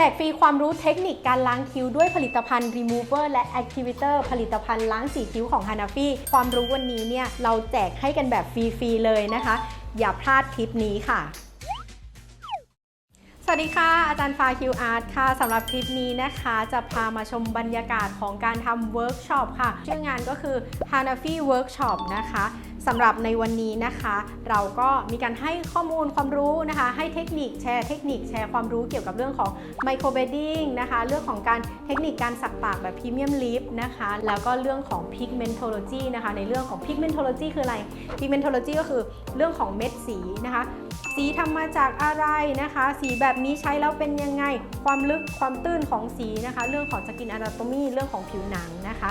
จกฟรีความรู้เทคนิคการล้างคิ้วด้วยผลิตภัณฑ์ Remover และ Activator ผลิตภัณฑ์ล้างสีคิ้วของ Hanafi ความรู้วันนี้เนี่ยเราแจกให้กันแบบฟรีๆเลยนะคะ อย่าพลาดคลิปนี้ค่ะ วัสดีค่ะ อาจารย์ฟ้าคิวอาร์ตค่ะสำหรับคลิปนี้นะคะ จะพามาชมบรรยากาศของการทำเวิร์กช็อปค่ะ ชื่องานก็คือ Hanafi Workshop นะคะสำหรับในวันนี้นะคะ เราก็มีการให้ข้อมูลความรู้นะคะ ให้เทคนิคแชร์เทคนิคแชร์ความรู้เกี่ยวกับเรื่องของไมโครเบดดิ้งนะคะ เรื่องของการเทคนิคการสักปากแบบพรีเมียมลิฟนะคะ แล้วก็เรื่องของ pigmentology นะคะ ในเรื่องของ pigmentology คืออะไร pigmentology ก็คือเรื่องของเม็ดสีนะคะ สีทำมาจากอะไรนะคะ สีแบบนี้ใช้แล้วเป็นยังไง ความลึกความตื้นของสีนะคะ เรื่องของสกินอ n a โตมีเรื่องของผิวหนังนะคะ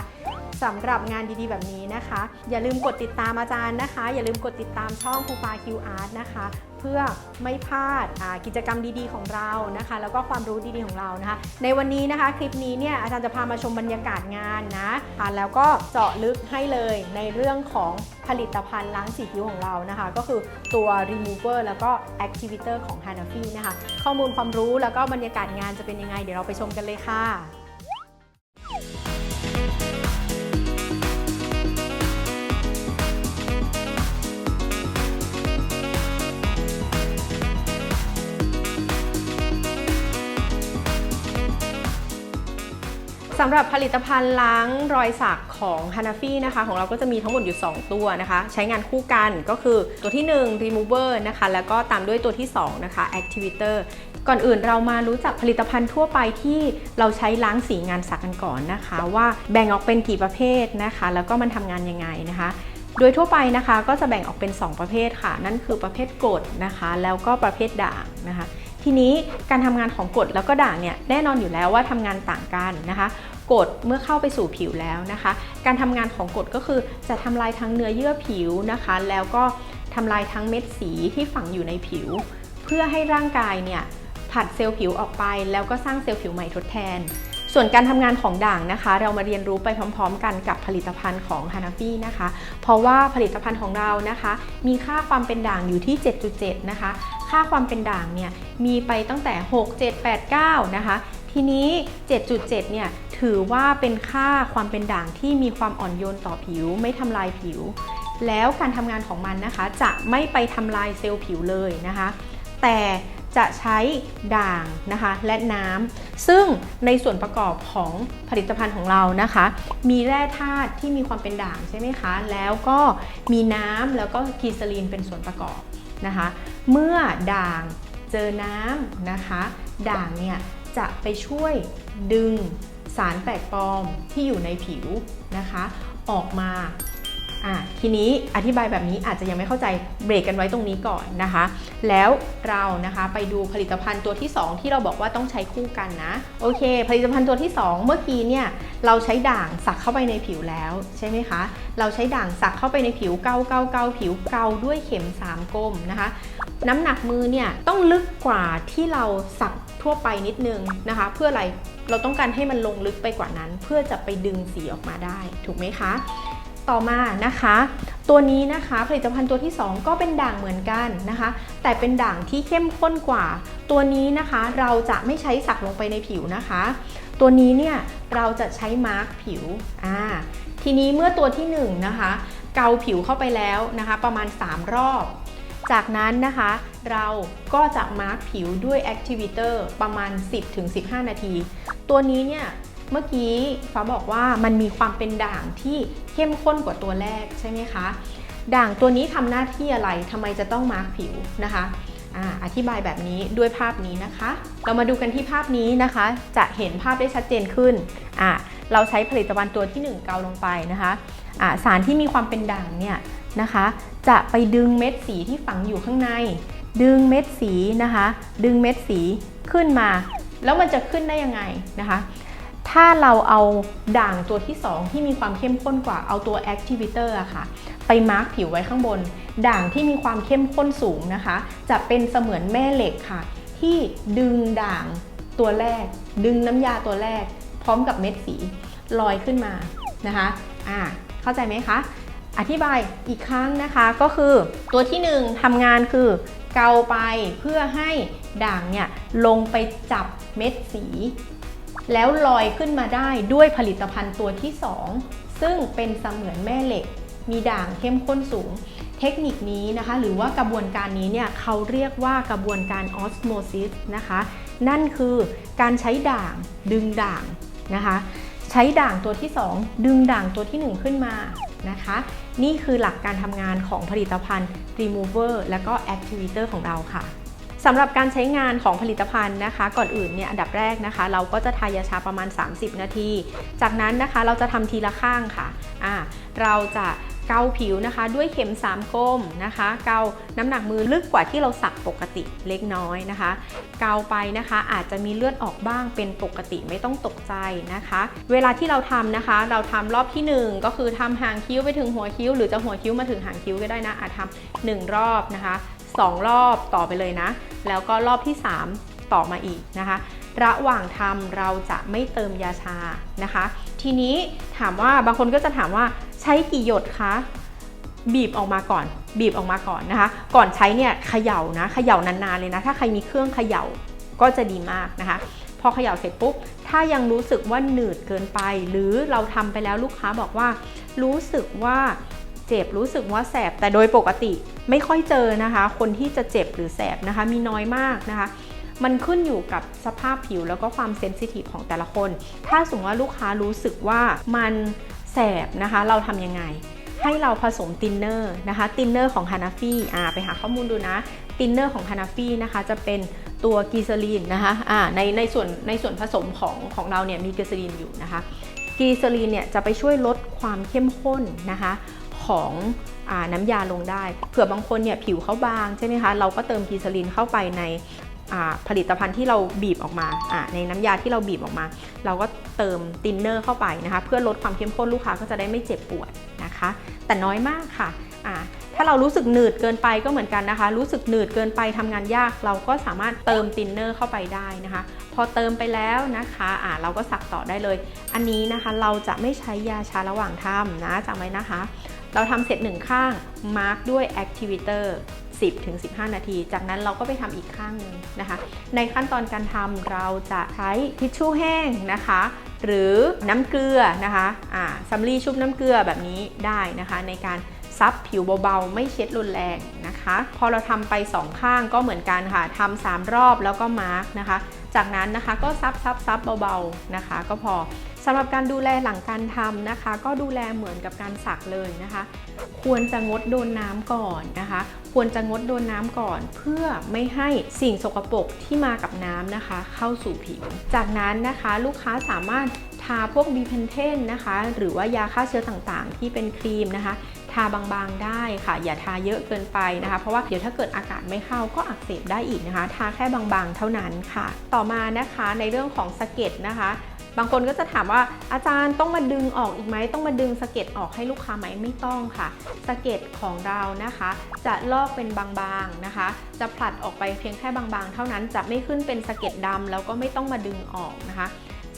สำหรับงานดีๆแบบนี้นะคะ อย่าลืมกดติดตามอาจารย์นะคะ อย่าลืมกดติดตามช่องครูปาคิวอาร์ตนะคะ เพื่อไม่พลาดกิจกรรมดีๆของเรานะคะ แล้วก็ความรู้ดีๆของเรานะคะ ในวันนี้นะคะคลิปนี้เนี่ยอาจารย์จะพามาชมบรรยากาศงานนะอ่าแล้วก็เจาะลึกให้เลยในเรื่องของผลิตภัณฑ์ล้างสีคิ้วของเรานะคะ ก็คือตัว remover แล้วก็ activator ของ Hanafi นะคะ ข้อมูลความรู้แล้วก็บรรยากาศงานจะเป็นยังไง เดี๋ยวเราไปชมกันเลยค่ะ สำหรับผลิตภัณฑ์ล้างรอยสักของ Hanafi นะคะ ของเราก็จะมีทั้งหมดอยู่ 2 ตัวนะคะ ใช้งานคู่กันก็คือตัวที่ 1 remover นะคะ แล้วก็ตามด้วยตัวที่ 2 นะคะ activator ก่อนอื่นเรามารู้จักผลิตภัณฑ์ทั่วไปที่เราใช้ล้างสีงานสักกันก่อนนะคะ ว่าแบ่งออกเป็นกี่ประเภทนะคะ แล้วก็มันทำงานยังไงนะคะโดยทั่วไปนะคะก็จะแบ่งออกเป็น 2 ประเภทค่ะ นั่นคือประเภทกดนะคะ แล้วก็ประเภทด่างนะคะ ทีนี้การทำงานของกรดแล้วก็ด่างเนี่ยแน่นอนอยู่แล้วว่าทำงานต่างกันนะคะกรดเมื่อเข้าไปสู่ผิวแล้วนะคะ การทำงานของกรดก็คือจะทำลายทั้งเนื้อเยื่อผิวนะคะ แล้วก็ทำลายทั้งเม็ดสีที่ฝังอยู่ในผิว เพื่อให้ร่างกายเนี่ยผัดเซลล์ผิวออกไป แล้วก็สร้างเซลล์ผิวใหม่ทดแทน ส่วนการทำงานของด่างนะคะ เรามาเรียนรู้ไปพร้อม ๆ กันกับผลิตภัณฑ์ของ Hanafi นะคะ เพราะว่าผลิตภัณฑ์ของเรานะคะ มีค่าความเป็นด่างอยู่ที่ 7.7 นะคะ ค่าความเป็นด่างเนี่ยมีไปตั้งแต่ 6 7 8 9 นะคะ ทีนี้ 7.7 เนี่ยถือว่าเป็นค่าความเป็นด่างที่มีความอ่อนโยนต่อผิว ไม่ทำลายผิว แล้วการทำงานของมันนะคะ จะไม่ไปทำลายเซลล์ผิวเลยนะคะ แต่จะใช้ด่างนะคะและน้ำซึ่งในส่วนประกอบของผลิตภัณฑ์ของเรานะคะ มีแร่ธาตุที่มีความเป็นด่างใช่ไหมคะ แล้วก็มีน้ำแล้วก็กีซาลีนเป็นส่วนประกอบ นะคะ เมื่อด่างเจอน้ำนะคะ ด่างเนี่ยจะไปช่วยดึงสารแปลกปลอมที่อยู่ในผิวนะคะ ออกมา อะทีนี้อธิบายแบบนี้อาจจะยังไม่เข้าใจเบรกกันไว้ตรงนี้ก่อนนะคะ แล้วเรานะคะไปดูผลิตภัณฑ์ตัวที่ 2 ที่เราบอกว่าต้องใช้คู่กันนะ โอเค ผลิตภัณฑ์ตัวที่ 2 เมื่อกี้เนี่ยเราใช้ด่างสักเข้าไปในผิวแล้วใช่ไหมคะ เราใช้ด่างสักเข้าไปในผิวเกาเกาเกาผิวเกาด้วยเข็ม3กลมนะคะน้ำหนักมือเนี่ยต้องลึกกว่าที่เราสักทั่วไปนิดนึงนะคะ เพื่ออะไรเราต้องการให้มันลงลึกไปกว่านั้น เพื่อจะไปดึงสีออกมาได้ ถูกไหมคะ ต่อมานะคะ ตัวนี้นะคะผลิตภัณฑ์ตัวที่ 2 ก็เป็นด่างเหมือนกันนะคะ แต่เป็นด่างที่เข้มข้นกว่า ตัวนี้นะคะเราจะไม่ใช้สักลงไปในผิวนะคะ ตัวนี้เนี่ยเราจะใช้มาร์กผิวอ่าทีนี้เมื่อตัวที่1นะคะเกาผิวเข้าไปแล้วนะคะ ประมาณ 3 รอบ จากนั้นนะคะเราก็จะมาร์กผิวด้วย Activator ประมาณ 10-15 นาที ตัวนี้เนี่ย เมื่อกี้ฟ้าบอกว่ามันมีความเป็นด่างที่เข้มข้นกว่าตัวแรกใช่ไหมคะ ด่างตัวนี้ทำหน้าที่อะไรทำไมจะต้องมาร์กผิวนะคะอธิบายแบบนี้ด้วยภาพนี้นะคะ เรามาดูกันที่ภาพนี้นะคะ จะเห็นภาพได้ชัดเจนขึ้น เราใช้ผลิตภัณฑ์ตัวที่ 1 เกาลงไปนะคะอ่าสารที่มีความเป็นด่างเนี่ยนะคะ จะไปดึงเม็ดสีที่ฝังอยู่ข้างใน ดึงเม็ดสีนะคะ ดึงเม็ดสีขึ้นมา แล้วมันจะขึ้นได้ยังไงนะคะ ถ้าเราเอาด่างตัวที่ 2 ที่มีความเข้มข้นกว่าเอาตัว Activator อะค่ะ ไปมาร์กผิวไว้ข้างบน ด่างที่มีความเข้มข้นสูงนะคะ จะเป็นเสมือนแม่เหล็กค่ะ ที่ดึงด่างตัวแรก ดึงน้ำยาตัวแรก พร้อมกับเม็ดสีลอยขึ้นมานะคะอ่าเข้าใจไหมคะ อธิบายอีกครั้งนะคะก็คือตัวที่ 1ทำงานคือเกาไปเพื่อให้ด่างเนี่ยลงไปจับเม็ดสี แล้วลอยขึ้นมาได้ด้วยผลิตภัณฑ์ตัวที่ 2 ซึ่งเป็นเสมือนแม่เหล็ก มีด่างเข้มข้นสูง เทคนิคนี้นะคะ หรือว่ากระบวนการนี้เนี่ยเขาเรียกว่ากระบวนการออสโมซิสนะคะ นั่นคือการใช้ด่างดึงด่างนะคะ ใช้ด่างตัวที่ 2 ดึงด่างตัวที่ 1 ขึ้นมานะคะ นี่คือหลักการทำงานของผลิตภัณฑ์ Remover และก็ Activator ของเราค่ะ สำหรับการใช้งานของผลิตภัณฑ์นะคะ ก่อนอื่นเนี่ยอันดับแรกนะคะ เราก็จะทายาชาประมาณ 30 นาที จากนั้นนะคะเราจะทำทีละข้างค่ะอ่าเราจะเกาผิวนะคะด้วยเข็ม3ก้มนะคะ เกาน้ำหนักมือลึกกว่าที่เราสักปกติเล็กน้อยนะคะ เกาไปนะคะอาจจะมีเลือดออกบ้างเป็นปกติไม่ต้องตกใจนะคะ เวลาที่เราทำนะคะ เราทำรอบที่ 1 ก็คือทำหางคิ้วไปถึงหัวคิ้ว หรือจะหัวคิ้วมาถึงหางคิ้วก็ได้นะอาจทำหนึ่งรอบนะคะ 2 รอบต่อไปเลยนะ แล้วก็รอบที่ 3 ต่อมาอีกนะคะ ระหว่างทำเราจะไม่เติมยาชานะคะ ทีนี้ถามว่าบางคนก็จะถามว่าใช้กี่หยดคะบีบออกมาก่อน บีบออกมาก่อนนะคะ ก่อนใช้เนี่ยเขย่านะเขย่านานๆเลยนะ ถ้าใครมีเครื่องเขย่าก็จะดีมากนะคะ พอเขย่าเสร็จปุ๊บ ถ้ายังรู้สึกว่าหนืดเกินไป หรือเราทำไปแล้วลูกค้าบอกว่า รู้สึกว่า เจ็บรู้สึกว่าแสบแต่โดยปกติไม่ค่อยเจอนะคะ คนที่จะเจ็บหรือแสบนะคะมีน้อยมากนะคะ มันขึ้นอยู่กับสภาพผิวแล้วก็ความเซนซิทีฟของแต่ละคน ถ้าสมมติว่าลูกค้ารู้สึกว่ามันแสบนะคะ เราทำยังไง ให้เราผสมตินเนอร์นะคะตินเนอร์ของฮานาฟี่อ่าไปหาข้อมูลดูนะตินเนอร์ของฮานาฟี่นะคะจะเป็นตัวกีซาลีนนะคะอ่าในในส่วนในส่วนผสมของของเราเนี่ยมีกีซาลีนอยู่นะคะกีซาลีนเนี่ยจะไปช่วยลดความเข้มข้นนะคะ ของอน้ำยาลงได้ เผื่อบางคนเนี่ยผิวเขาบางใช่ไหมคะ เราก็เติมกีซาลินเข้าไปในผลิตภัณฑ์ที่เราบีบออกมา ในน้ำยาที่เราบีบออกมา เราก็เติมตินเนอร์เข้าไปนะคะ เพื่อลดความเข้มข้นลูกค้าก็จะได้ไม่เจ็บปวดนะคะ แต่น้อยมากค่ะ ถ้าเรารู้สึกหนืดเกินไปก็เหมือนกันนะคะ รู้สึกหนืดเกินไปทำงานยาก เราก็สามารถเติมตินเนอร์เข้าไปได้นะคะ พอเติมไปแล้วนะคะอ่าเราก็สักต่อได้เลย อันนี้นะคะเราจะไม่ใช้ยาชาระหว่างทำนะจำไว้นะคะ เราทำเสร็จหนึ่งข้างมาร์กด้วย Activator 10ถึง15 นาที จากนั้นเราก็ไปทำอีกข้างหนึ่งนะคะ ในขั้นตอนการทำเราจะใช้ทิชชู่แห้งนะคะ หรือน้ำเกลือนะคะอ่าซัมลี่ชุบน้ำเกลือแบบนี้ได้นะคะ ในการ ซับผิวเบาๆ ไม่เช็ดรุนแรงนะคะ พอเราทำไป 2 ข้างก็เหมือนกันค่ะทำสามรอบแล้วก็มาร์กนะคะ จากนั้นนะคะก็ซับซับซับเบาๆนะคะ ก็พอสำหรับการดูแลหลังการทำนะคะ ก็ดูแลเหมือนกับการสักเลยนะคะ ควรจะงดโดนน้ำก่อนนะคะ ควรจะงดโดนน้ำก่อน เพื่อไม่ให้สิ่งสกปรกที่มากับน้ำนะคะ เข้าสู่ผิว จากนั้นนะคะลูกค้าสามารถทาพวกบีเพนเทนนะคะ หรือว่ายาฆ่าเชื้อต่างๆ ที่เป็นครีมนะคะาบางๆได้ค่ะ อย่าทาเยอะเกินไปนะคะ เพราะว่าเดี๋ยวถ้าเกิดอากาศไม่เข้าก็อักเสบได้อีกนะคะ ทาแค่บางๆเท่านั้นค่ะ ต่อมานะคะในเรื่องของสะเก็ดนะคะบางคนก็จะถามว่าอาจารย์ต้องมาดึงออกอีกไหมต้องมาดึงสะเก็ดออกให้ลูกค้าไหมไม่ต้องค่ะสะเก็ดของเรานะคะ จะลอกเป็นบางๆนะคะ จะผลัดออกไปเพียงแค่บางๆ เท่านั้นจะไม่ขึ้นเป็นสะเก็ดดำแล้วก็ไม่ต้องมาดึงออกนะคะ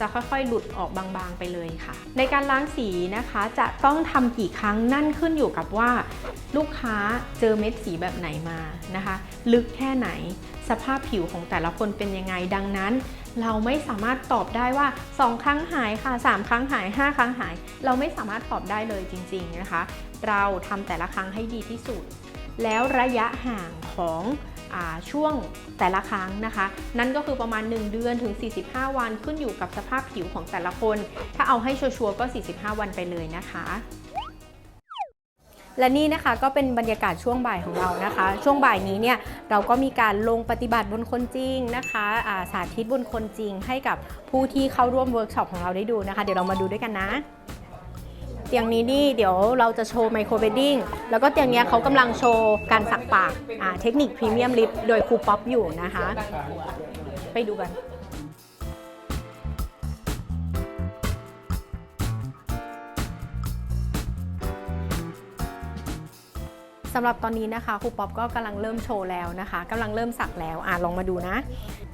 จะค่อยๆ หลุดออกบางๆไปเลยค่ะ ในการล้างสีนะคะจะต้องทำกี่ครั้งนั่นขึ้นอยู่กับว่าลูกค้าเจอเม็ดสีแบบไหนมานะคะ ลึกแค่ไหนสภาพผิวของแต่ละคนเป็นยังไงดังนั้น เราไม่สามารถตอบได้ว่า 2 ครั้งหายค่ะ 3 ครั้งหาย 5 ครั้งหาย เราไม่สามารถตอบได้เลยจริง ๆนะคะ เราทำแต่ละครั้งให้ดีที่สุด แล้วระยะห่างของ ช่วงแต่ละครั้งนะคะ นั่นก็คือประมาณ 1 เดือนถึง 45 วันขึ้นอยู่กับสภาพผิวของแต่ละคน ถ้าเอาให้ชัวร์ๆก็ 45 วันไปเลยนะคะและนี่นะคะก็เป็นบรรยากาศช่วงบ่ายของเรานะคะ ช่วงบ่ายนี้เนี่ยเราก็มีการลงปฏิบัติบนคนจริงนะคะาสาธิตบนคนจริงให้กับผู้ที่เข้าร่วมเวิร์กช็อปของเราได้ดูนะคะ เดี๋ยวเรามาดูด้วยกันนะ เตียงนี้นี่เดี๋ยวเราจะโชว์ไมโครเบดดิ้งแล้วก็เตียงเนี้ยเขากำลังโชว์การสักปากอ่าเทคนิคพรีเมียมลิฟโดยครูป๊อปอยู่นะคะ ไปดูกันสำหรับตอนนี้นะคะครูป๊อปก็กำลังเริ่มโชว์แล้วนะคะกำลังเริ่มสักแล้วอะลองมาดูนะ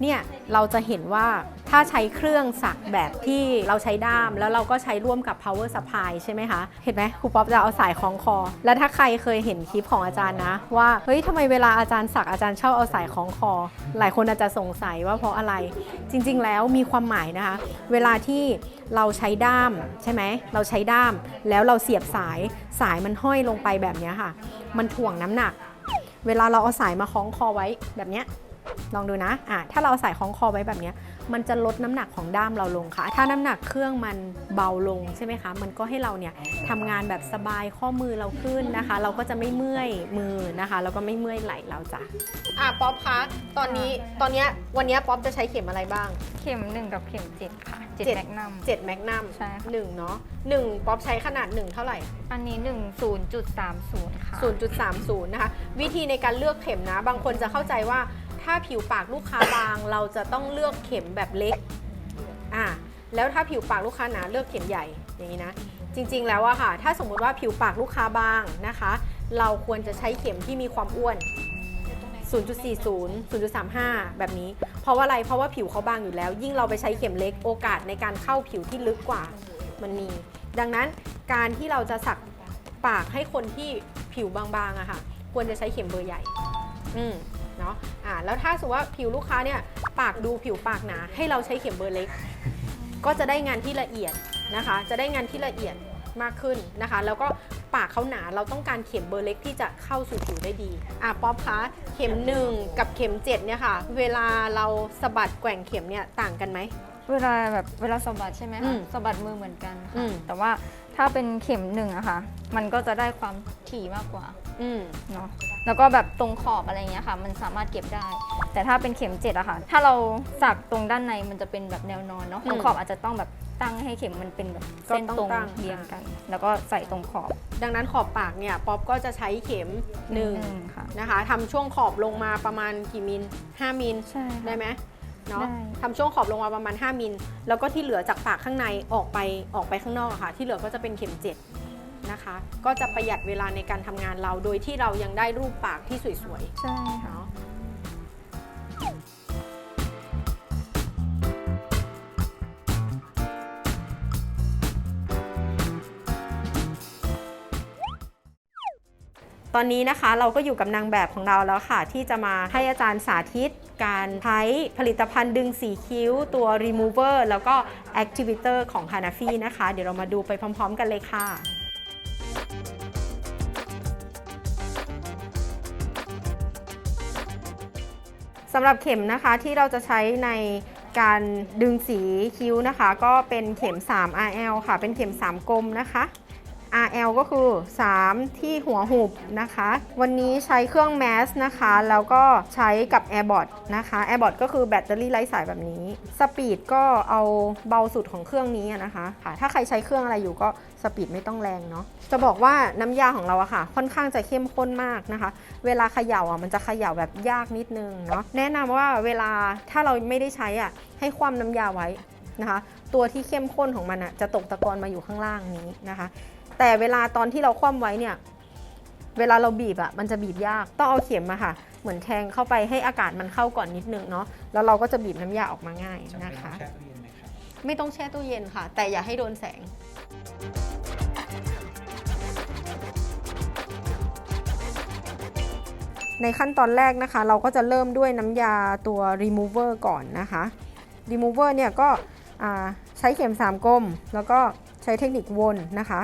เนี่ยเราจะเห็นว่าถ้าใช้เครื่องสักแบบที่เราใช้ด้าม แล้วเราก็ใช้ร่วมกับ power supply ใช่ไหมคะ เห็นไหมครูป๊อปจะเอาสายคล้องคอ แล้วถ้าใครเคยเห็นคลิปของอาจารย์นะ ว่าเฮ้ยทำไมเวลาอาจารย์สักอาจารย์ชอบเอาสายคล้องคอ หลายคนอาจจะสงสัยว่าเพราะอะไร จริง ๆ แล้วมีความหมายนะคะ เวลาที่เราใช้ด้ามใช่ไหมเราใช้ด้ามแล้วเราเสียบสายสายมันห้อยลงไปแบบนี้ค่ะ มันถ่วงน้ำหนัก เวลาเราเอาสายมาคล้องคอไว้แบบนี้ ลองดูนะอะถ้าเราเอาสายคล้องคอไว้แบบเนี้ยมันจะลดน้ำหนักของด้ามเราลงค่ะ ถ้าน้ำหนักเครื่องมันเบาลงใช่ไหมคะ มันก็ให้เราเนี่ยทำงานแบบสบายข้อมือเราขึ้นนะคะ เราก็จะไม่เมื่อยมือนะคะแล้วก็ไม่เมื่อยไหล่เราจ้ะอะป๊อปคะตอนนี้ตอนเนี้ยวันเนี้ยป๊อปจะใช้เข็มอะไรบ้างเข็มหนึ่งกับเข็มเจ็ดค่ะเจ็ดเจ็ดแมกนัม7แมกนัมใช่ค่ะหนึ่งเนาะหนึ่งป๊อปใช้ขนาด 1 เท่าไหร่ อันนี้หนึ่งศูนย์จุดสามศูนย์ค่ะ 0.30 นะคะ วิธีในการเลือกเข็มนะ บางคนจะเข้าใจว่า ถ้าผิวปากลูกค้าบาง เราจะต้องเลือกเข็มแบบเล็กอ่าแล้วถ้าผิวปากลูกค้าหนาเลือกเข็มใหญ่อย่างนี้นะ จริงๆแล้วอะค่ะ ถ้าสมมุติว่าผิวปากลูกค้าบางนะคะ เราควรจะใช้เข็มที่มีความอ้วน 0.40 0.35 แบบนี้ เพราะว่าอะไร เพราะว่าผิวเขาบางอยู่แล้ว ยิ่งเราไปใช้เข็มเล็กโอกาสในการเข้าผิวที่ลึกกว่ามันมี ดังนั้นการที่เราจะสักปากให้คนที่ผิวบางๆอะค่ะ ควรจะใช้เข็มเบอร์ใหญ่ อืม เนาะอ่าแล้วถ้าสมมติว่าผิวลูกค้าเนี่ยปากดูผิวปากหนา ให้เราใช้เข็มเบอร์เล็ก ก็จะได้งานที่ละเอียดนะคะ จะได้งานที่ละเอียดมากขึ้นนะคะ แล้วก็ปากเขาหนาเราต้องการเข็มเบอร์เล็กที่จะเข้าสู่ผิวได้ดีอะป๊อปคะเข็มหนึ่งกับเข็มเจ็ดเนี่ยค่ะ เวลาเราสะบัดแกว่งเข็มเนี่ยต่างกันไหม เวลาแบบเวลาสะบัดใช่ไหมอืคะมสะบัดมือเหมือนกันอืค่ะม แต่ว่าถ้าเป็นเข็มหนึ่งอะค่ะ มันก็จะได้ความถี่มากกว่า อืมเนาะแล้วก็แบบตรงขอบอะไรเงี้ยค่ะ มันสามารถเก็บได้ แต่ถ้าเป็นเข็มเจ็ดอะค่ะ ถ้าเราสักตรงด้านในมันจะเป็นแบบแนวนอนเนาะตรงขอบอาจจะต้องแบบตั้งให้เข็มมันเป็นแบบก็เส้นต้องตรงตั้งเรียงกัน แล้วก็ใส่ตรงขอบ ดังนั้นขอบปากเนี่ยป๊อปก็จะใช้เข็มหนึ่งค่ะนะคะทำช่วงขอบลงมาประมาณกี่มิล5มิลใช่ค่ะได้ไหมเนาะได้ทำช่วงขอบลงมาประมาณ 5มิลแล้วก็ที่เหลือจากปากข้างในออกไปออกไปข้างนอกอะค่ะ ที่เหลือก็จะเป็นเข็มเจ็ด นะคะ ก็จะประหยัดเวลาในการทำงานเรา โดยที่เรายังได้รูปปากที่สวยใช่ๆค่ะ เนาะตอนนี้นะคะเราก็อยู่กับนางแบบของเราแล้วค่ะ ที่จะมาให้อาจารย์สาธิต การใช้ผลิตภัณฑ์ดึงสีคิ้ว ตัว remover แล้วก็ activator ของ Hanafi นะคะ เดี๋ยวเรามาดูไปพร้อม ๆ กันเลยค่ะำหรับเข็มนะคะที่เราจะใช้ในการดึงสีคิ้วนะคะ ก็เป็นเข็ม 3 RL ค่ะ เป็นเข็ม 3 กลมนะคะ RL ก็คือ 3 ที่หัวหุบนะคะ วันนี้ใช้เครื่องแมสนะคะ แล้วก็ใช้กับ AirBot นะคะ AirBot ก็คือแบตเตอรี่ไร้สายแบบนี้ สปีดก็เอาเบาสุดของเครื่องนี้นะคะค่ะถ้าใครใช้เครื่องอะไรอยู่ก็สปีดไม่ต้องแรงเนาะ จะบอกว่าน้ำยาของเราอะค่ะ ค่อนข้างจะเข้มข้นมากนะคะ เวลาเขย่าอะมันจะเขย่าแบบยากนิดนึงเนาะ แนะนำว่าเวลาถ้าเราไม่ได้ใช้อะให้คว่ำน้ำยาไว้นะคะ ตัวที่เข้มข้นของมันอะจะตกตะกอนมาอยู่ข้างล่างนี้นะคะ แต่เวลาตอนที่เราคว่ำไว้เนี่ย เวลาเราบีบอะมันจะบีบยาก ต้องเอาเข็มอะค่ะ เหมือนแทงเข้าไปให้อากาศมันเข้าก่อนนิดนึงเนาะ แล้วเราก็จะบีบน้ำยาออกมาง่ายจำเป็นนะต้อคะงแช่ตู้เย็นไหมครับไม่ต้องแช่ตู้เย็นค่ะ แต่อย่าให้โดนแสงในขั้นตอนแรกนะคะ เราก็จะเริ่มด้วยน้ำยาตัว remover ก่อนนะคะ remover เนี่ยก็อ่าใช้เข็ม3กลม แล้วก็ใช้เทคนิควนนะคะ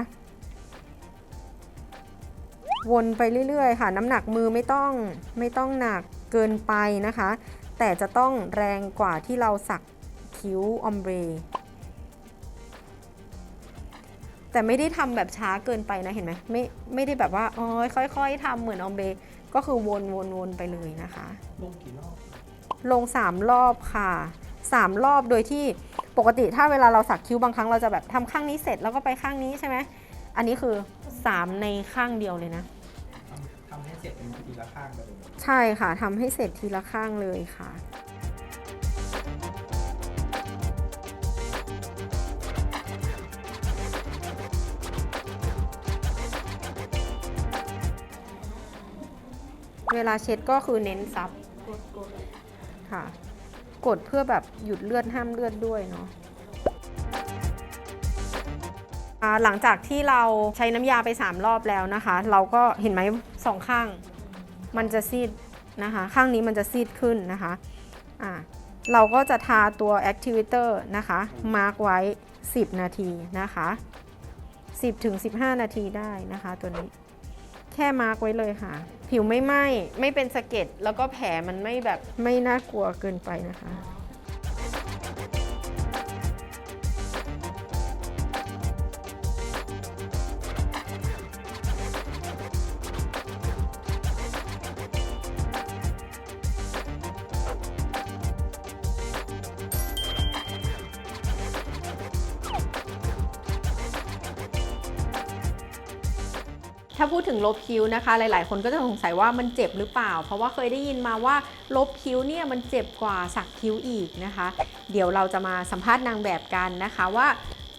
วนไปเรื่อยๆ ค่ะ น้ำหนักมือไม่ต้องไม่ต้องหนักเกินไปนะคะ แต่จะต้องแรงกว่าที่เราสักคิ้วออมเบรแต่ไม่ได้ทำแบบช้าเกินไปนะเห็นไหมไม่ไม่ได้แบบว่าโอ้ยค่อย ๆทำเหมือนออมเบรก็คือวนวนวนไปเลยนะคะ ลงกี่รอบลง 3 รอบค่ะ 3 รอบโดยที่ปกติถ้าเวลาเราสักคิ้วบางครั้งเราจะแบบทำข้างนี้เสร็จแล้วก็ไปข้างนี้ใช่ไหม อันนี้คือ 3 ในข้างเดียวเลยนะทำทำให้เสร็จเป็นทีละข้างไปเลยใช่ค่ะทำให้เสร็จทีละข้างเลยค่ะพเวลาเช็ดก็คือเน้นซับค่ะ กดเพื่อแบบหยุดเลือดห้ามเลือดด้วยเนาะ หลังจากที่เราใช้น้ำยาไป 3 รอบแล้วนะคะ เราก็เห็นไหมสองข้าง มันจะซีดนะคะ ข้างนี้มันจะซีดขึ้นนะคะอ่าเราก็จะทาตัว Activator นะคะ มาร์กไว้ 10 นาทีนะคะ 10ถึง15 นาทีได้นะคะตัวนี้ แค่มาร์กไว้เลยค่ะ ผิวไม่ไหม้ไม่เป็นสะเก็ดแล้วก็แผลมันไม่แบบไม่น่ากลัวเกินไปนะคะ ถ้าพูดถึงลบคิ้วนะคะ หลาย ๆ คนก็จะสงสัยว่ามันเจ็บหรือเปล่า เพราะว่าเคยได้ยินมาว่าลบคิ้วเนี่ยมันเจ็บกว่าสักคิ้วอีกนะคะ เดี๋ยวเราจะมาสัมภาษณ์นางแบบกันนะคะว่า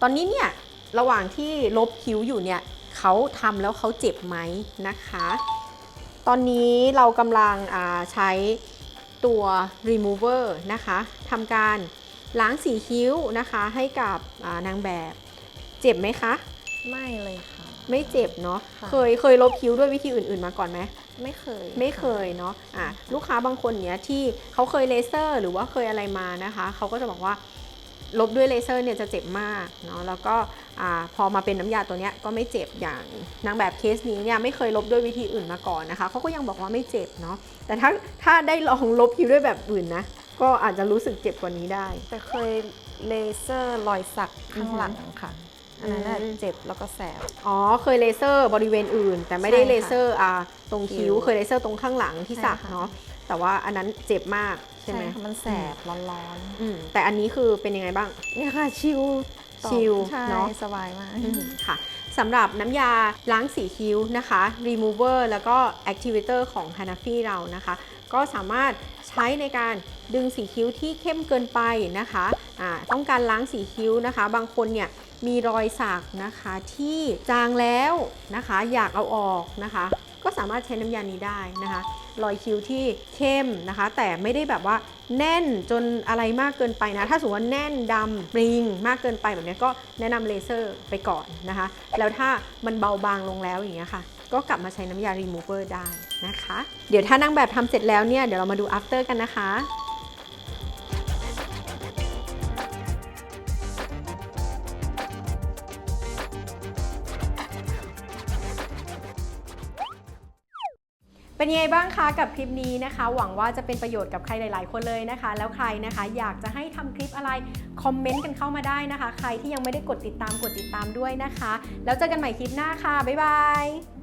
ตอนนี้เนี่ยระหว่างที่ลบคิ้วอยู่เนี่ยเขาทำแล้วเขาเจ็บไหมนะคะ ตอนนี้เรากำลังใช้ตัว remover นะคะทำการล้างสีคิ้วนะคะให้กับนางแบบ เจ็บไหมคะ ไม่เลยค่ะ ไม่เจ็บเนาะค่ะเคยเคยลบคิ้วด้วยวิธีอื่น ๆมาก่อนไหมไม่เคยไม่เคยเนาะอะลูกค้าบางคนเนี้ยที่เขาเคยเลเซอร์ หรือว่าเคยอะไรมานะคะเขาก็จะบอกว่าลบด้วยเลเซอร์เนี่ยจะเจ็บมากเนาะแล้วก็อ่าพอมาเป็นน้ำยาตัวเนี้ยก็ไม่เจ็บอย่างนางแบบเคสนี้เนี่ยไม่เคยลบด้วยวิธีอื่นมาก่อนนะคะเขาก็ยังบอกว่าไม่เจ็บเนาะแต่ถ้าถ้าได้ลองลบคิ้วด้วยแบบอื่นนะก็อาจจะรู้สึกเจ็บกว่านี้ได้ แต่เคยเลเซอร์รอยสักข้างหลังค่ะ อันนั้นน่ะอืมเจ็บแล้วก็แสบ อ๋อ เคยเลเซอร์บริเวณอื่น แต่ไม่ได้ใช่ค่ะเลเซอร์อ่าตรงคิ้วคิ้ว เคยเลเซอร์ตรงข้างหลังที่สักใช่ค่ะเนาะ แต่ว่าอันนั้นเจ็บมากใช่ไหมค่ะมันแสบร้อนอืมแต่อันนี้คือเป็นยังไงบ้างๆเนี่ยค่ะชิลต่อชิลใช่เนอะสบายมากอืมค่ะสำหรับน้ำยาล้างสีคิ้วนะคะ remover แล้วก็ activator ของ Hanafi เรานะคะ ก็สามารถใช้ในการดึงสีคิ้วที่เข้มเกินไปนะคะอ่าต้องการล้างสีคิ้วนะคะ บางคนเนี่ยมีรอยสักนะคะที่จางแล้วนะคะอยากเอาออกนะคะ ก็สามารถใช้น้ำยานี้ได้นะคะ รอยคิ้วที่เข้มนะคะ แต่ไม่ได้แบบว่าแน่นจนอะไรมากเกินไปนะ ถ้าสมมติว่าแน่นดำปริงมากเกินไปแบบนี้ก็แนะนำเลเซอร์ไปก่อนนะคะ แล้วถ้ามันเบาบางลงแล้วอย่างเงี้ยค่ะก็กลับมาใช้น้ำยา remover ได้นะคะ เดี๋ยวถ้านางแบบทำเสร็จแล้วเนี่ย เดี๋ยวเรามาดู after กันนะคะ เป็นยังไงบ้างคะกับคลิปนี้นะคะ หวังว่าจะเป็นประโยชน์กับใครหลาย ๆ คนเลยนะคะ แล้วใครนะคะอยากจะให้ทำคลิปอะไรคอมเมนต์กันเข้ามาได้นะคะ ใครที่ยังไม่ได้กดติดตามกดติดตามด้วยนะคะ แล้วเจอกันใหม่คลิปหน้าค่ะบ๊ายบาย